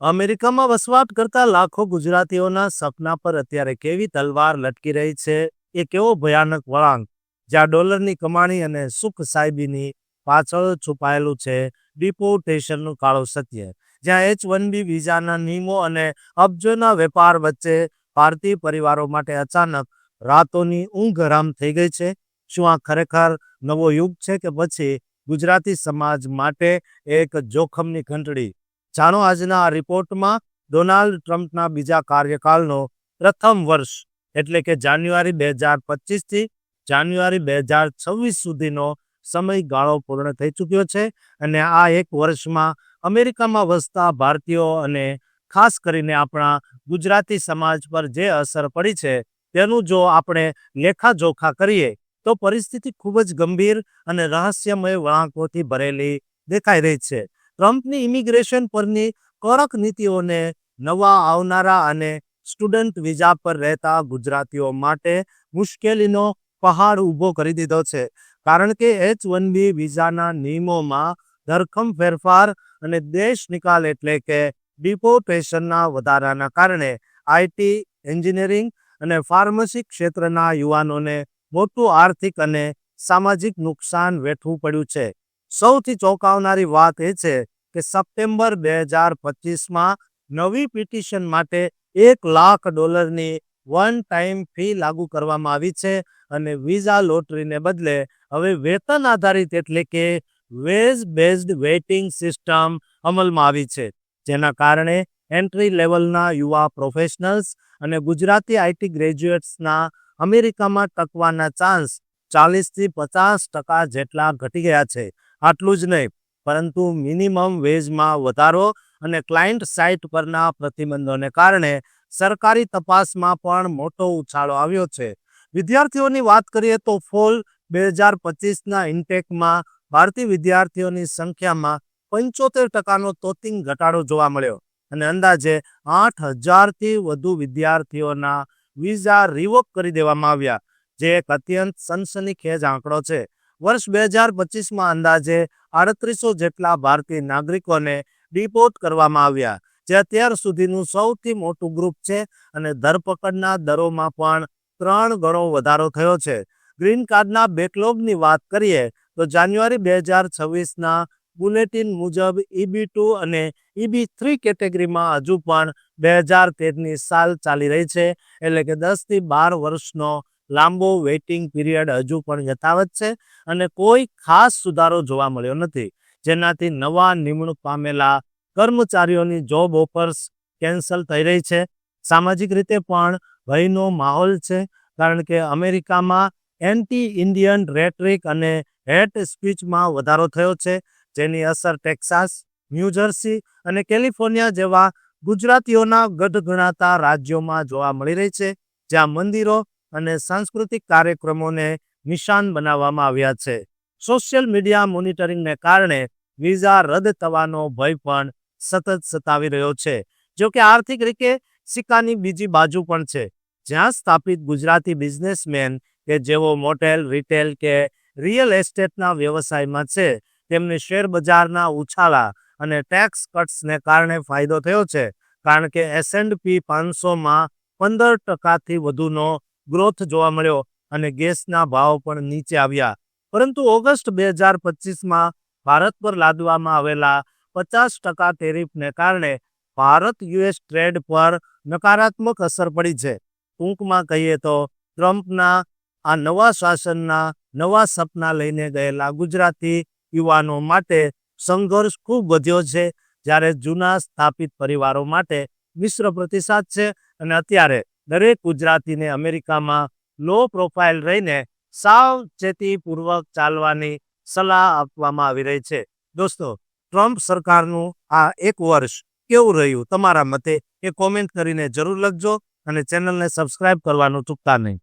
અમેરિકામાં વસવાટ કરતા લાખો ગુજરાતીઓના સપના પર અત્યારે કેવી તલવાર લટકી રહી છે, એ કેવો ભયાનક વળાંક, જ્યાં ડોલરની કમાણી અને સુખ સાહેબીની પાછળ છુપાયેલું છે ડિપોર્ટેશનનું કાળો સત્ય, જ્યાં એચ વન બી વિઝાના નિયમો અને અબજોના વેપાર વચ્ચે ભારતીય પરિવારો માટે અચાનક રાતોની ઊંઘ હરામ થઈ ગઈ છે. શું આ ખરેખર નવો યુગ છે કે પછી ગુજરાતી સમાજ માટે એક જોખમની ઘંટડી જાણો આજના આ રિપોર્ટમાં ડોનાલ્ડ ટ્રમ્પના બીજા કાર્યકાળનો પ્રથમ વર્ષ એટલે કે જાન્યુઆરી બે હજાર પચીસથી જાન્યુઆરી બે હજાર છવ્વીસ સુધીનો સમયગાળો પૂર્ણ થઈ ચૂક્યો છે અને આ એક વર્ષમાં અમેરિકામાં વસતા ભારતીયો અને ખાસ કરીને આપણા ગુજરાતી સમાજ પર જે અસર પડી છે તેનું જો આપણે લેખાજોખા કરીએ તો પરિસ્થિતિ ખૂબ જ ગંભીર અને રહસ્યમય વળાંકોથી ભરેલી દેખાઈ રહી છે. ટ્રમ્પની ઇમિગ્રેશન પરની કડક નીતિઓને નવા આવનારા અને સ્ટુડન્ટ વિઝા પર રહેતા ગુજરાતીઓ માટે મુશ્કેલીનો પહાડ ઊભો કરી દીધો છે. કારણ કે એચ વન બી વિઝાના નિયમોમાં ધરખમ ફેરફાર અને દેશ નિકાલ એટલે કે ડિપોર્ટેશનના વધારાના કારણે આઈટી એન્જિનિયરિંગ અને ફાર્મસી ક્ષેત્રના યુવાનોને મોટું આર્થિક અને સામાજિક નુકસાન વેઠવું પડ્યું છે. સૌથી ચોંકાવનારી વાત એ છે કે સપ્ટેમ્બર બે હજાર પચીસમાં નવી પિટિશન માટે એક લાખ ડોલરની વન ટાઈમ ફી લાગુ કરવામાં આવી છે અને વિઝા લોટરીને બદલે હવે વેતન આધારિત એટલે કે વેજ બેઝડ વેઇટિંગ સિસ્ટમ અમલમાં આવી છે. જેના કારણે એન્ટ્રી લેવલના યુવા પ્રોફેશનલ્સ અને ગુજરાતી આઈટી ગ્રેજ્યુએટ્સના અમેરિકામાં ટકવાના ચાન્સ ચાલીસથી પચાસ ટકા જેટલા ઘટી ગયા છે. આટલું જ નહીં પરંતુ મિનિમમ વેજમાં વધારો અને ક્લાયન્ટ સાઇટ પરના પ્રતિબંધોને કારણે સરકારી તપાસમાં પણ મોટો ઉછાળો આવ્યો છે. વિદ્યાર્થીઓની વાત કરીએ તો ફોલ બે હજાર પચીસના ઇન્ટેકમાં ભારતીય વિદ્યાર્થીઓની સંખ્યામાં પંચોતેર ટકાનો તોતિંગ ઘટાડો જોવા મળ્યો અને અંદાજે આઠ હજારથી વધુ વિદ્યાર્થીઓના વિઝા રિવોક કરી દેવામાં આવ્યા, જે એક અત્યંત સનસનીખેજ આંકડો છે. વર્ષ બે હજાર પચીસમાં અંદાજે આડત્રીસો જેટલા ભારતીય નાગરિકોને ડિપોર્ટ કરવામાં આવ્યા, જે અત્યાર સુધીનું સૌથી મોટું ગ્રુપ છે અને ધરપકડના દરોમાં પણ ત્રણ ગણો વધારો થયો છે. ગ્રીન કાર્ડના બેકલોગની વાત કરીએ, તો જાન્યુઆરી બે હજાર છવ્વીસના બુલેટિન મુજબ ઈબી ટુ અને ઈબી થ્રી કેટેગરીમાં હજુ પણ બે હજાર તેરની સાલ ચાલી રહી છે, એટલે કે દસથી બાર વર્ષનો લાંબો વેઇટિંગ પીરિયડ હજુ પણ યથાવત છે અને કોઈ ખાસ સુધારો જોવા મળ્યો નથી. જેનાથી નવા નિમણૂક પામેલા કર્મચારીઓની જોબ ઓફર્સ કેન્સલ થઈ રહી છે. સામાજિક રીતે પણ ભયનો માહોલ છે, કારણ કે અમેરિકામાં એન્ટી ઇન્ડિયન રેટરિક અને હેટ સ્પીચમાં વધારો થયો છે, જેની અસર ટેક્સાસ ન્યૂજર્સી અને કેલિફોર્નિયા જેવા ગુજરાતીઓના ગઢ ગણાતા રાજ્યોમાં જોવા મળી રહી છે, જ્યાં મંદિરો અને સાંસ્કૃતિક કાર્યક્રમોને નિશાન બનાવવામાં આવ્યા છે. સોશિયલ મીડિયા મોનિટરિંગને કારણે વિઝા રદ થવાનો ભય પણ સતત સતાવી રહ્યો છે. જો કે આર્થિક રીતે સિક્કાની બીજી બાજુ પણ છે. જ્યાં સ્થાપિત ગુજરાતી બિઝનેસમેન કે જેઓ મોટેલ, રિટેલ કે રિયલ એસ્ટેટના વ્યવસાયમાં છે, તેમને શેર બજારના ઉછાળા અને ટેક્સ કટ્સને કારણે ફાયદો થયો છે. કારણ કે એસ એન્ડ પી પાંચસોમાં પંદર ટકાથી વધુનો ગ્રોથ જોવા મળ્યો અને ગેસના ભાવ પણ નીચે આવ્યા. પરંતુ ઓગસ્ટ બે હજાર પચીસમાં ભારત પર લાદવામાં આવેલા પચાસ ટકા ટેરિફને કારણે ભારત યુએસ ટ્રેડ પર નકારાત્મક અસર પડી છે. ટૂંકમાં કહીએ તો ટ્રમ્પના આ નવા શાસનના નવા સપના લઈને ગયેલા ગુજરાતી યુવાનો માટે સંઘર્ષ ખૂબ વધ્યો છે. જ્યારે જૂના સ્થાપિત પરિવારો માટે મિશ્ર પ્રતિસાદ છે અને અત્યારે દરેક ગુજરાતીને અમેરિકામાં લો પ્રોફાઇલ રહીને સાવચેતીપૂર્વક ચાલવાની સલાહ આપવામાં આવી રહી છે. દોસ્તો, ટ્રમ્પ સરકારનું આ એક વર્ષ કેવું રહ્યું તમારા મતે એ કોમેન્ટ કરીને જરૂર લખજો અને ચેનલને સબસ્ક્રાઇબ કરવાનું ચૂકતા નહીં.